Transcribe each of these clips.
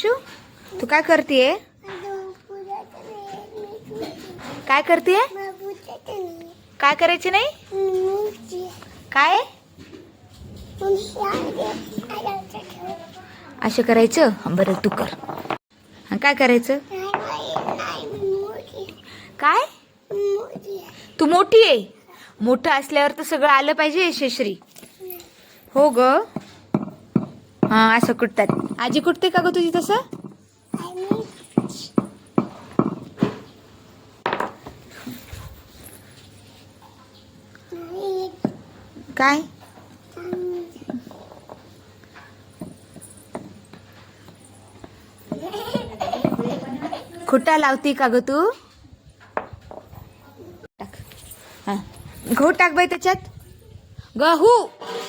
Shoe तू काय करतेय? काय करतेय? काय करायचे नाही? काय? असं करायचं? बरं तू कर. काय करायचं? काय? तू मोठी आहे. मोठं असल्यावर तर सगळं आलं पाहिजे यशश्री. हो ग. हा असं कुटतात आजी कुटते का ग तुझी तसं? काय? खुटा लावती का ग तू? टाक. हा. गहू टाक बाई त्याच्यात. गहू.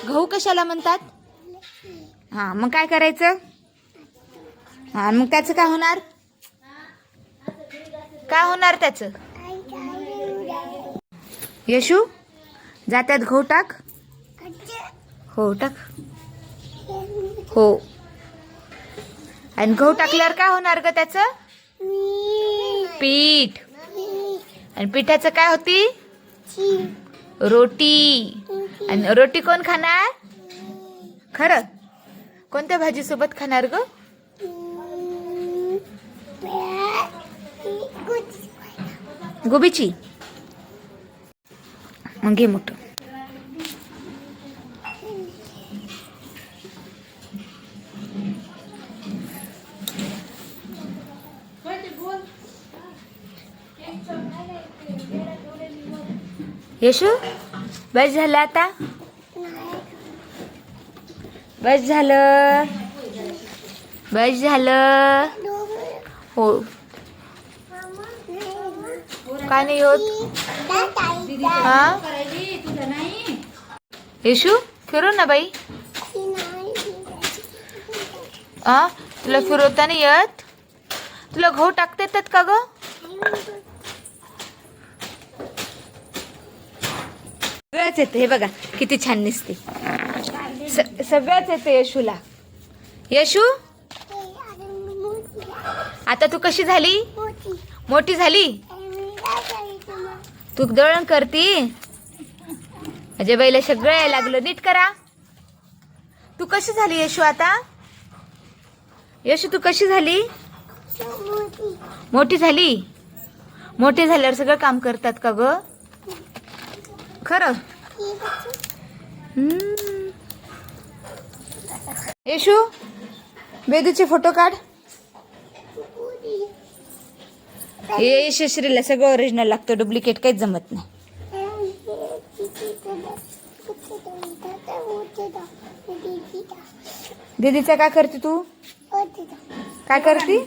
गहू कशाला म्हणतात? हां मग काय करायचं? हां मग त्याचं काय होणार? काय होणार त्याचं? यशू जात्यात गहू टाक. हो टाक. हो. आणि गहू टाकल्यावर काय होणार ग त्याचं? पीठ. आणि पिठाचं काय होती? रोटी. आणि रोटी कोण खाणार? खरं. कोणत्या भाजीसोबत खाणार ग? गोबीची. मग घे मोठं. यशू बस झालं आता? बस झालं. बस झालं. हो. काय नाही होत. हा? येशू फिरू ना बाई. हा? तुला फिरवता नाही येत? तुला घाऊ टाकता येतात का ग? येते. हे बघा किती छान दिसते. स- सगळ्याच येते यशूला. यशू? आता तू कशी झाली? मोठी झाली? तू दळण करती? अजय बाईला सगळं यायला लागलं. नीट करा. तू कशी झाली यशू आता? यशू तू कशी झाली? मोठी झाली? मोठी झाल्यावर सगळं काम करतात का ग? खरं? हम्म. येशू बेदूचे फोटो काढ. हे यशश्रीला सगळं ओरिजिनल लागतं डुप्लिकेट काहीच जमत नाही. दीदीचा काय करते तू? काय करते?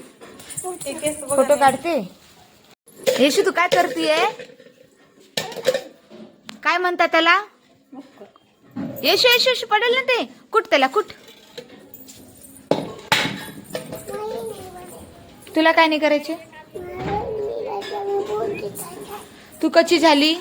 फोटो काढते. येशू तू काय करतीये? काय म्हणतात त्याला? येशू येशू येशू पडेल ना ते? कुठ त्याला? कुठ? तुला काय नाही करायचे? तू कशी झाली?